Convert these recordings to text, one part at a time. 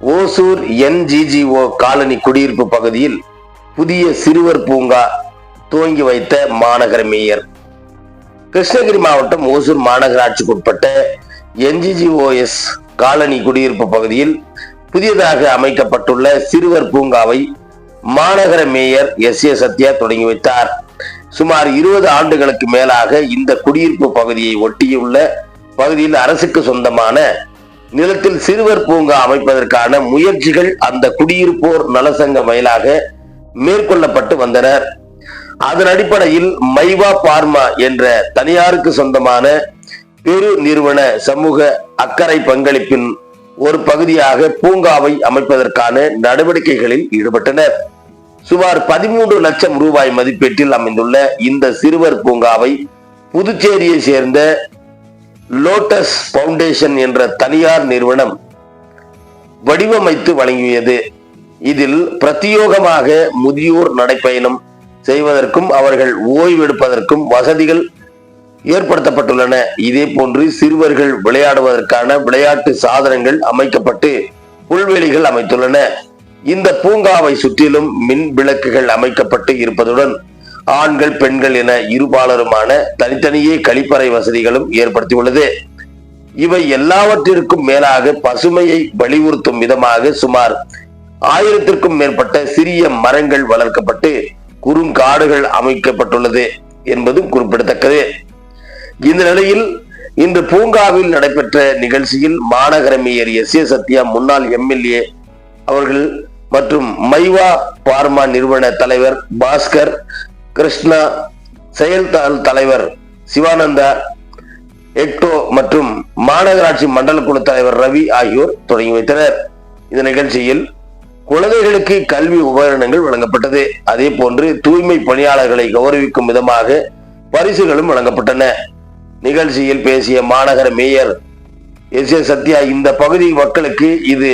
Hosur NGGO colony குடியிருப்பு பகுதியில் புதிய சிறுவர் பூங்கா துவங்கி வைத்த மாநகர மேயர். கிருஷ்ணகிரி மாவட்டம் ஓசூர் மாநகராட்சிக்குட்பட்ட என்ஜிஜிஓஎஸ் காலனி குடியிருப்பு பகுதியில் புதியதாக அமைக்கப்பட்டுள்ள சிறுவர் பூங்காவை மாநகர மேயர் எஸ் ஏ சத்யா தொடங்கி வைத்தார். சுமார் இருபது ஆண்டுகளுக்கு மேலாக இந்த குடியிருப்பு பகுதியை ஒட்டியுள்ள பகுதியில் அரசுக்கு சொந்தமான நிலத்தில் சிறுவர் பூங்கா அமைப்பதற்கான முயற்சிகள் அந்த குடியிருப்போர் நலசங்க வாயிலாக மேற்கொள்ளப்பட்டு வந்தனர். அதன் அடிப்படையில் மைவா பார்மா என்ற தனியாருக்கு சொந்தமான பெரு நிறுவன சமூக அக்கறை பங்களிப்பின் ஒரு பகுதியாக பூங்காவை அமைப்பதற்கான நடவடிக்கைகளில் ஈடுபட்டனர். சுமார் பதிமூன்று லட்சம் ரூபாய் மதிப்பீட்டில் அமைந்துள்ள இந்த சிறுவர் பூங்காவை புதுச்சேரியை சேர்ந்த லோட்டஸ் பவுண்டேஷன் என்ற தனியார் நிறுவனம் வடிவமைத்து வழங்கியது. இதில் பிரத்யோகமாக முதியோர் நடைப்பயணம் செய்வதற்கும் அவர்கள் ஓய்வெடுப்பதற்கும் வசதிகள் ஏற்படுத்தப்பட்டுள்ளன. இதே போன்று சிறுவர்கள் விளையாடுவதற்கான விளையாட்டு சாதனங்கள் அமைக்கப்பட்டு புல்வெளிகள் அமைத்துள்ளன. இந்த பூங்காவை சுற்றிலும் மின் விளக்குகள் அமைக்கப்பட்டு இருப்பதுடன் ஆண்கள் பெண்கள் என இருபாலருமான தனித்தனியே கழிப்பறை வசதிகளும் ஏற்படுத்தியுள்ளது. இவை எல்லாவற்றிற்கும் மேலாக பசுமையை வலியுறுத்தும் விதமாக சுமார் ஆயிரத்திற்கும் மேற்பட்ட சிறிய மரங்கள் வளர்க்கப்பட்டு குறுங்காடுகள் அமைக்கப்பட்டுள்ளது என்பதும் குறிப்பிடத்தக்கது. இந்த நிலையில் இன்று பூங்காவில் நடைபெற்ற நிகழ்ச்சியில் மாநகர மேயர் எஸ் ஏ சத்யா முன்னாள் எம்எல்ஏ அவர்கள் மற்றும் மைவா பார்மா நிறுவன தலைவர் பாஸ்கர் கிருஷ்ணா செயல்தாள் தலைவர் சிவானந்தா எக்டோ மற்றும் மாநகராட்சி மண்டல குழு தலைவர் ரவி ஆகியோர் தொடங்கி வைத்தனர். இந்த நிகழ்ச்சியில் குழந்தைகளுக்கு கல்வி உபகரணங்கள் வழங்கப்பட்டது. அதே போன்று தூய்மை பணியாளர்களை கௌரவிக்கும் விதமாக பரிசுகளும் வழங்கப்பட்டன. நிகழ்ச்சியில் பேசிய மாநகர மேயர் எஸ் ஏ சத்யா இந்த பகுதி மக்களுக்கு இது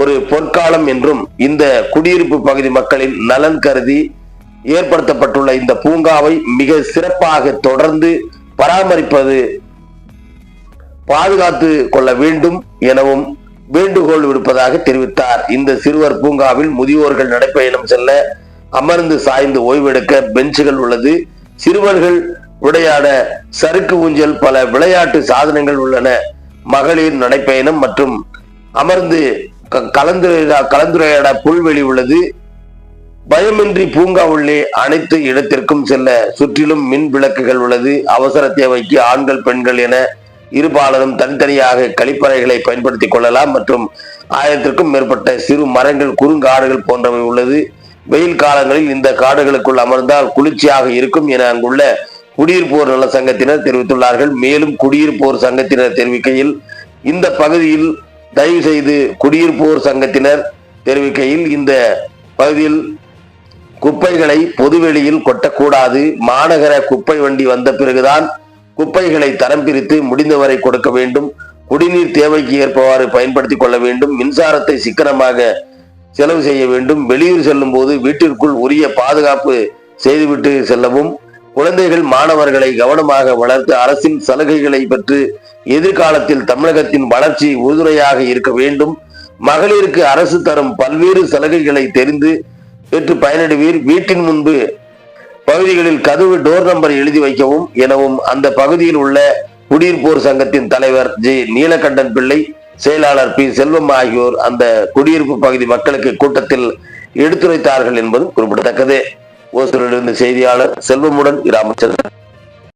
ஒரு பொற்காலம் என்றும் இந்த குடியிருப்பு பகுதி மக்களின் நலன் கருதி ஏற்படுத்தப்பட்டுள்ள இந்த பூங்காவை மிக சிறப்பாக தொடர்ந்து பராமரிப்பது பாதுகாத்து கொள்ள வேண்டும் எனவும் வேண்டுகோள் விடுப்பதாக தெரிவித்தார். இந்த சிறுவர் பூங்காவில் முதியோர்கள் நடைப்பயணம் செல்ல அமர்ந்து சாய்ந்து ஓய்வெடுக்க பெஞ்சுகள் உள்ளது. சிறுவர்கள் விளையாட சறுக்கு ஊஞ்சல் பல விளையாட்டு சாதனங்கள் உள்ளன. மகளிர் நடைப்பயணம் மற்றும் அமர்ந்து கலந்து கலந்துரையாட புல்வெளி உள்ளது. பயமின்றி பூங்கா உள்ளே அனைத்து இடத்திற்கும் செல்ல சுற்றிலும் மின் விளக்குகள் உள்ளது. அவசர தேவைக்கு ஆண்கள் பெண்கள் என இருபாலரும் தனித்தனியாக கழிப்பறைகளை பயன்படுத்திக் கொள்ளலாம். மற்றும் ஆயிரத்திற்கும் மேற்பட்ட சிறு மரங்கள் குறுங்காடுகள் போன்றவை உள்ளது. வெயில் காலங்களில் இந்த காடுகளுக்குள் அமர்ந்தால் குளிர்ச்சியாக இருக்கும் என அங்குள்ள குடியிருப்போர் நல சங்கத்தினர் தெரிவித்துள்ளார்கள். மேலும் குடியிருப்போர் சங்கத்தினர் தெரிவிக்கையில் இந்த பகுதியில் தயவு செய்து குடியிருப்போர் சங்கத்தினர் தெரிவிக்கையில் இந்த பகுதியில் குப்பைகளை பொதுவெளியில் கொட்டக்கூடாது. மாநகர குப்பை வண்டி வந்த பிறகுதான் குப்பைகளை தரம் பிரித்து முடிந்தவரை கொடுக்க வேண்டும். குடிநீர் தேவைக்கு ஏற்பவாறு பயன்படுத்திக் கொள்ள வேண்டும். மின்சாரத்தை சிக்கனமாக செலவு செய்ய வேண்டும். வெளியூர் செல்லும் போது வீட்டிற்குள் உரிய பாதுகாப்பு செய்துவிட்டு செல்லவும். குழந்தைகள் மாணவர்களை கவனமாக வளர்த்து அரசின் சலுகைகளை பெற்று எதிர்காலத்தில் தமிழகத்தின் வளர்ச்சி உறுதுணையாக இருக்க வேண்டும். மகளிருக்கு அரசு தரும் பல்வேறு சலுகைகளை தெரிந்து பெற்று பயனடைவீர். வீட்டின் முன்பு பகுதிகளில் கதவு டோர் நம்பர் எழுதி வைக்கவும் எனவும் அந்த பகுதியில் உள்ள குடியிருப்போர் சங்கத்தின் தலைவர் ஜி. நீலகண்டன் பிள்ளை செயலாளர் பி. செல்வம் ஆகியோர் அந்த குடியிருப்பு பகுதி மக்களுக்கு கூட்டத்தில் எடுத்துரைத்தார்கள் என்பதும் குறிப்பிடத்தக்கது. ஓசூரிலிருந்து செய்தியாளர் செல்வமுடன் ராமச்சந்திரன்